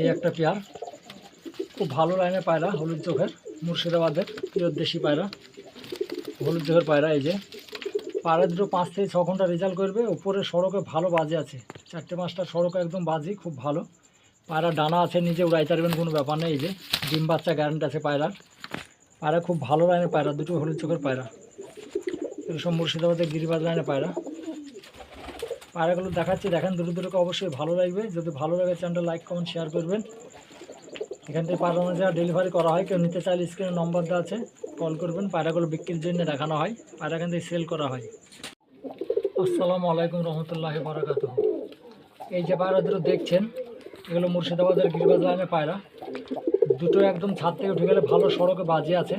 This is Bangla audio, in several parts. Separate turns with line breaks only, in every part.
এই একটা পেয়ার। খুব ভালো লাইনে পায়রা, হলুদ চোখের, মুর্শিদাবাদের প্রিয় দেশি পায়রা। হলুদ চোখের পায়রা এই যে। পায়রা দুটো পাঁচ থেকে ছ ঘণ্টা রেজাল্ট করবে, উপরে সড়কে ভালো বাজে আছে। চারটে পাঁচটা সড়কে একদম বাজি, খুব ভালো। পায়রা ডানা আছে, নিজে উড়াই পারবেন, কোনো ব্যাপার নেই এই যে। ডিম বাচ্চা গ্যারান্টি আছে পায়রার। পায়রা খুব ভালো লাইনে পায়রা, দুটো হলুদ চোখের পায়রা। এগুলো সব মুর্শিদাবাদের গিরিবাজ লাইনের পায়রা। পায়রাগুলো দেখাচ্ছি, দেখেন দুটো দুটোকে অবশ্যই ভালো লাগবে। যদি ভালো লাগে চ্যানেলটা লাইক কমেন্ট শেয়ার করবেন। এখান থেকে পায়রা অনুযায়ী ডেলিভারি করা হয়, কেউ নিতে চাইলে স্ক্রিনে নম্বর দেওয়া আছে কল করবেন। পায়রাগুলো বিক্রির জন্য দেখানো হয়, পায়রা এখান থেকে সেল করা হয়। আসসালামু আলাইকুম রহমতুল্লাহ বারাকাত এই যে পায়রা দুটো দেখছেন, এগুলো মুর্শিদাবাদের গিরিবাজ লাইনের পায়রা। দুটো একদম ছাদ থেকে উঠে গেলে ভালো সড়কে বাজি আছে।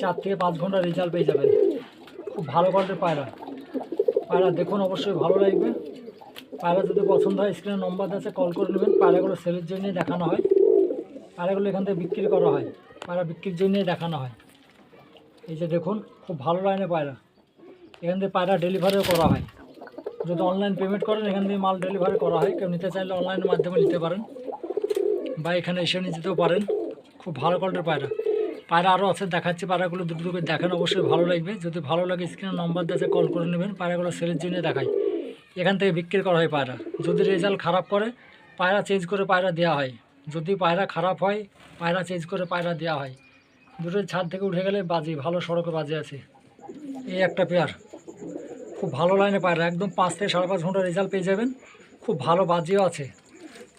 চার থেকে পাঁচ ঘণ্টা রেজাল্ট পেয়ে যাবেন। খুব ভালো কোয়ালিটির পায়রা। পায়রা দেখুন অবশ্যই ভালো লাগবে। পায়রা যদি পছন্দ হয় স্ক্রিনে নম্বর আছে কল করে নেবেন। পায়রাগুলো সেলের জন্যই দেখানো হয়। পায়রাগুলো এখান থেকে বিক্রি করা হয়। পায়রা বিক্রির জন্যই দেখানো হয়। এই যে দেখুন, খুব ভালো লাইনে পায়রা। এখান থেকে পায়রা ডেলিভারিও করা হয়। যদি অনলাইন পেমেন্ট করেন, এখান থেকে মাল ডেলিভারি করা হয়। কেউ নিতে চাইলে অনলাইনের মাধ্যমে নিতে পারেন। বা এখানে এসে নিয়ে যেতেও পারেন। খুব ভালো কোয়ালিটির পায়রা। পায়রা আরও আছে, দেখাচ্ছি পায়রাগুলো দুটো দুটো দেখেন, অবশ্যই ভালো লাগবে। যদি ভালো লাগে স্ক্রিনে নম্বর দিয়ে কল করে নেবেন, পায়রাগুলো সেলের জন্য দেখায় এখান থেকে বিক্রি করা হয় পায়রা। যদি রেজাল্ট খারাপ করে, পায়রা চেঞ্জ করে পায়রা দেওয়া হয়। যদি পায়রা খারাপ হয়, পায়রা চেঞ্জ করে পায়রা দেওয়া হয়। দুটো ছাদ থেকে উঠে গেলে বাজি, ভালো সড়কে বাজে আছে। এই একটা পেয়ার। খুব ভালো লাইনে পায়রা, একদম পাঁচ থেকে সাড়ে পাঁচ ঘণ্টা রেজাল্ট পেয়ে যাবেন। খুব ভালো বাজিও আছে।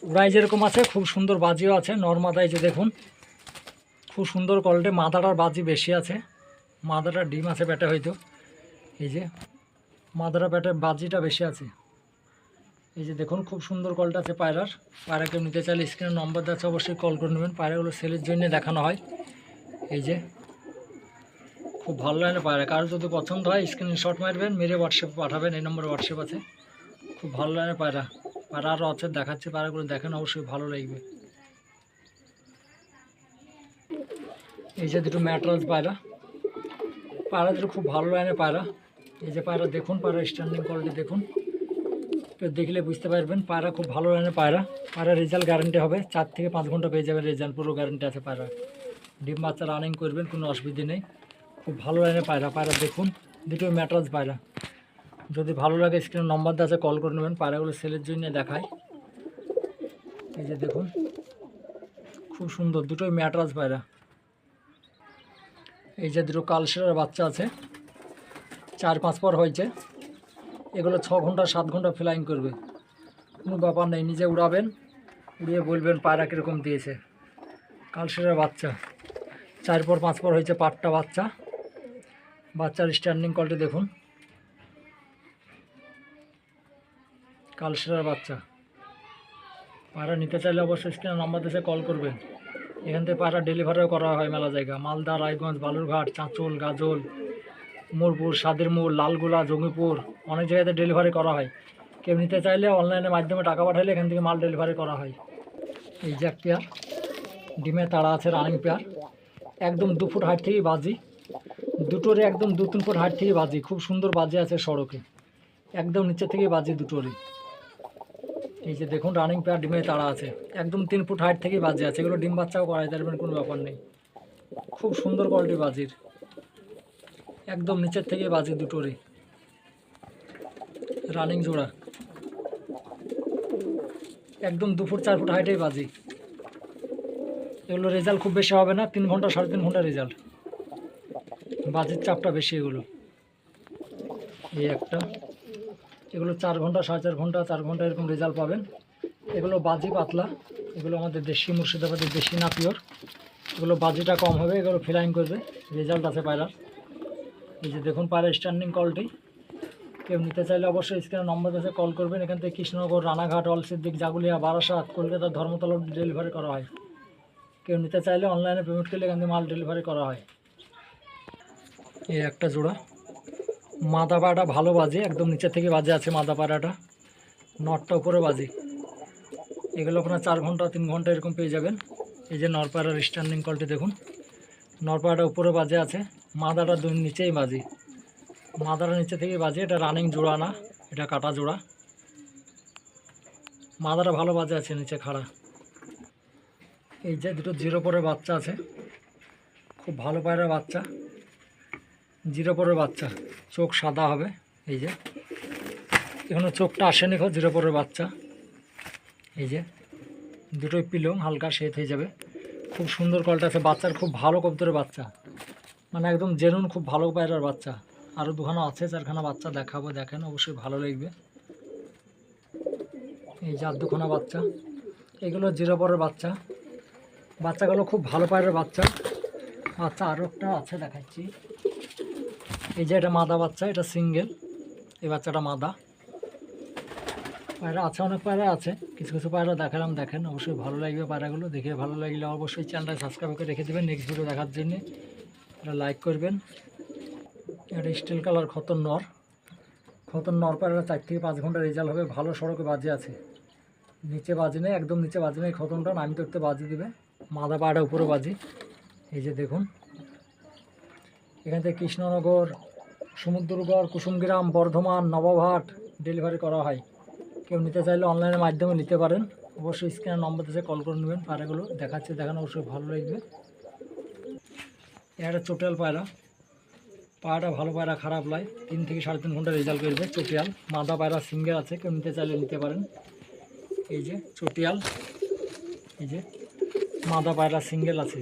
উড়াই যেরকম আছে, খুব সুন্দর বাজিও আছে। নর্মাদাই যে দেখুন খুব সুন্দর কোয়ালিটি মাদাটার বাজি বেশি আছে। মাদাটার ডিম আছে পেটে হয়তো। এই যে, মাদারা পেটে বাজিটা বেশি আছে। এই যে দেখুন, খুব সুন্দর কলটা আছে পায়রার। পায়রা কেউ নিতে চাইলে স্ক্রিনের নম্বর আছে, অবশ্যই কল করে নেবেন। পায়রাগুলো সেলের জন্য দেখানো হয়। এই যে, খুব ভালো লাগে পায়রা। কারও যদি পছন্দ হয় স্ক্রিনশট মারবেন, মেরে হোয়াটসঅ্যাপে পাঠাবেন, এই নম্বরে হোয়াটসঅ্যাপ আছে। খুব ভালো লাগে পায়রা। পায়রা আরও আছে, দেখাচ্ছে, পায়রাগুলো দেখেন, অবশ্যই ভালো লাগবে। এই যে দুটো ম্যাট্রাস পায়রা। পায়রা দুটো খুব ভালো লাইনে পায়রা। এই যে পায়রা দেখুন, পায়রা স্ট্যান্ডিং কোয়ালিটি দেখুন। তো দেখলে বুঝতে পারবেন, পায়রা খুব ভালো লাইনে পায়রা। পায়রা রেজাল্ট গ্যারান্টি হবে, চার থেকে পাঁচ ঘণ্টা পেয়ে যাবেন রেজাল্ট পুরো গ্যারান্টি আছে পায়রা ডিম বাচ্চা রানিং করবেন, কোনো অসুবিধে নেই। খুব ভালো লাইনের পায়রা। পায়রা দেখুন, দুটো ম্যাট্রাস পায়রা। যদি ভালো লাগে স্ক্রিনের নম্বর আছে কল করে নেবেন। পায়রাগুলো সেলের জন্য দেখায়। এই যে দেখুন, খুব সুন্দর, দুটোই ম্যাট্রাস পায়রা। এই যে দুটো কালশেরার বাচ্চা আছে, চার পাঁচ পর হয়েছে। এগুলো ছ ঘণ্টা, সাত ঘণ্টা ফ্লাইং করবে। কোনো ব্যাপার নেই, নিজে উড়াবেন, উড়িয়ে বলবেন পায়রা কীরকম দিয়েছে। কালশেরার বাচ্চা, চার পর পাঁচ পর হয়েছে পাটটা বাচ্চা। বাচ্চার স্ট্যান্ডিং কলটি দেখুন। কালশেরার বাচ্চা। পায়রা নিতে চাইলে অবশ্যই স্ক্রিনে নম্বর দিয়েছে কল করবেন এখান থেকে পায়রা ডেলিভারিও করা হয় মেলা জায়গা। মালদা, রায়গঞ্জ, বালুরঘাট, চাঁচল, গাজল, মোরপুর সাদেরমোর লালগোলা, জঙ্গিপুর অনেক জায়গাতে ডেলিভারি করা হয়। কেউ নিতে চাইলে অনলাইনের মাধ্যমে টাকা পাঠাইলে এখান থেকে মাল ডেলিভারি করা হয়। এই যে এক পেয়ার ডিমে তাড়া আছে রানিং পেয়ার। একদম দু ফুট হাইট থেকেই বাজি। দুটোরে একদম দু তিন ফুট হাইট থেকে বাজি। খুব সুন্দর বাজি আছে সড়কে। একদম নিচে থেকে বাজি দুটোরই। এই যে দেখুন রানিং পেয়ার ডিমে তাড়া আছে। একদম তিন ফুট হাইট থেকেই বাজি আছে। এগুলো ডিম বাচ্চাও করাই পারবেন কোনো ব্যাপার নেই। খুব সুন্দর কোয়ালিটি বাজির। একদম নিচের থেকে বাজি দুটোরই। রানিং জোড়া। একদম দু ফুট, চার ফুট হাইটেই বাজি। এগুলো রেজাল্ট খুব বেশি হবে না, তিন ঘণ্টা, সাড়ে তিন ঘণ্টা রেজাল্ট বাজির চাপটা বেশি এগুলো। এই একটা। এগুলো চার ঘণ্টা, সাড়ে চার ঘণ্টা চার ঘণ্টা এরকম রেজাল্ট পাবেন। এগুলো বাজি পাতলা, এগুলো আমাদের দেশি, মুর্শিদাবাদের দেশি না পিওর এগুলো বাজিটা কম হবে, এগুলো ফ্লাইং করবে রেজাল্ট আছে পায়রার। এই যে দেখুন পায়রা স্ট্যান্ডিং কলটি কেউ নিতে চাইলে অবশ্যই স্ক্রিনে নম্বর আছে কল করবেন। এখান থেকে কৃষ্ণনগর, রানাঘাট অলসিদ্দিক জাগুলিয়া, বারাসাত, কলকাতা, ধর্মতলা ডেলিভারি করা হয়। কেউ নিতে চাইলে অনলাইনে পেমেন্ট করলে এখান থেকে মাল ডেলিভারি করা হয়। এই একটা জোড়া। মাদা পাড়াটা ভালো বাজে, একদম নিচের থেকে বাজে আছে মাদা পাড়াটা নটটা উপরে বাজে। এগুলো আপনার চার ঘণ্টা, তিন ঘণ্টা এরকম পেয়ে যাবেন। এই যে নরপাড়ার স্ট্যান্ডিং কলটি দেখুন। নরপাড়াটা উপরে বাজে আছে, মাদাটা দুই নিচেই বাজে। মাদাটা নিচে থেকে বাজে, এটা রানিং জোড়া না, এটা কাটা জোড়া। মাদাটা ভালো বাজে আছে নিচে খাড়া। এই যে দুটো জিরো পরের বাচ্চা আছে। খুব ভালো পায়রা বাচ্চা। জিরো পরের বাচ্চা। চোখ সাদা হবে, এই যে। এখনও চোখটা আসেনি খো জিরো পরের বাচ্চা। এই যে, দুটোই পিলং, হালকা সেট হয়ে যাবে। খুব সুন্দর কলটা আছে, বাচ্চার খুব ভালো কবুতরের বাচ্চা। মানে একদম জেনুন খুব ভালো পায়রার বাচ্চা। আরও দুখানা আছে, চারখানা বাচ্চা দেখাবো, দেখেন, অবশ্যই ভালো লাগবে। এই যে আর দুখানা বাচ্চা। এগুলো জিরো পরের বাচ্চা। বাচ্চাগুলো খুব ভালো পায়রার বাচ্চা। বাচ্চা আরও একটা আছে দেখাচ্ছি। এই যে এটা মাদা বাচ্চা, এটা সিঙ্গেল। এই বাচ্চাটা মাদা। পায়রা আছে, অনেক পায়রা আছে। কিছু কিছু পায়রা দেখালাম, দেখেন। অবশ্যই ভালো লাগবে পায়রাগুলো, দেখে ভালো লাগলে অবশ্যই চ্যানেলটা সাবস্ক্রাইব করে রেখে দেবেন। নেক্সট ভিডিও দেখার জন্যে এটা লাইক করবেন। এটা স্টিল কালার খতন নর। খতন নর পায়রা চার থেকে পাঁচ ঘণ্টা রেজাল্ট হবে। ভালো সড়কে বাজে আছে। নিচে বাজে নেই, একদম নিচে বাজি নেই। খতনটা নামি করতে বাজি দেবে। মাদা পায়রা উপরে বাজি। এই যে দেখুন, এখান থেকে কৃষ্ণনগর, সমুদ্রগড়, কুসুমগ্রাম, বর্ধমান, নবাবহাট ডেলিভারি করা হয়। কেউ নিতে চাইলে অনলাইনের মাধ্যমে নিতে পারেন। অবশ্যই স্ক্রিনের নম্বর থেকে কল করে নেবেন পায়রাগুলো দেখাচ্ছে, দেখানো অবশ্যই ভালো লাগবে। এটা চোটাল পায়রা। পায়রাটা ভালো পায়রা, খারাপ নয়। তিন থেকে সাড়ে তিন ঘণ্টা রেজাল্ট করবে চটিয়াল। মাদা পায়রা, সিঙ্গেল আছে, কেউ নিতে চাইলে নিতে পারেন। এই যে চটিয়াল, এই যে মাদা পায়রা, সিঙ্গেল আছে।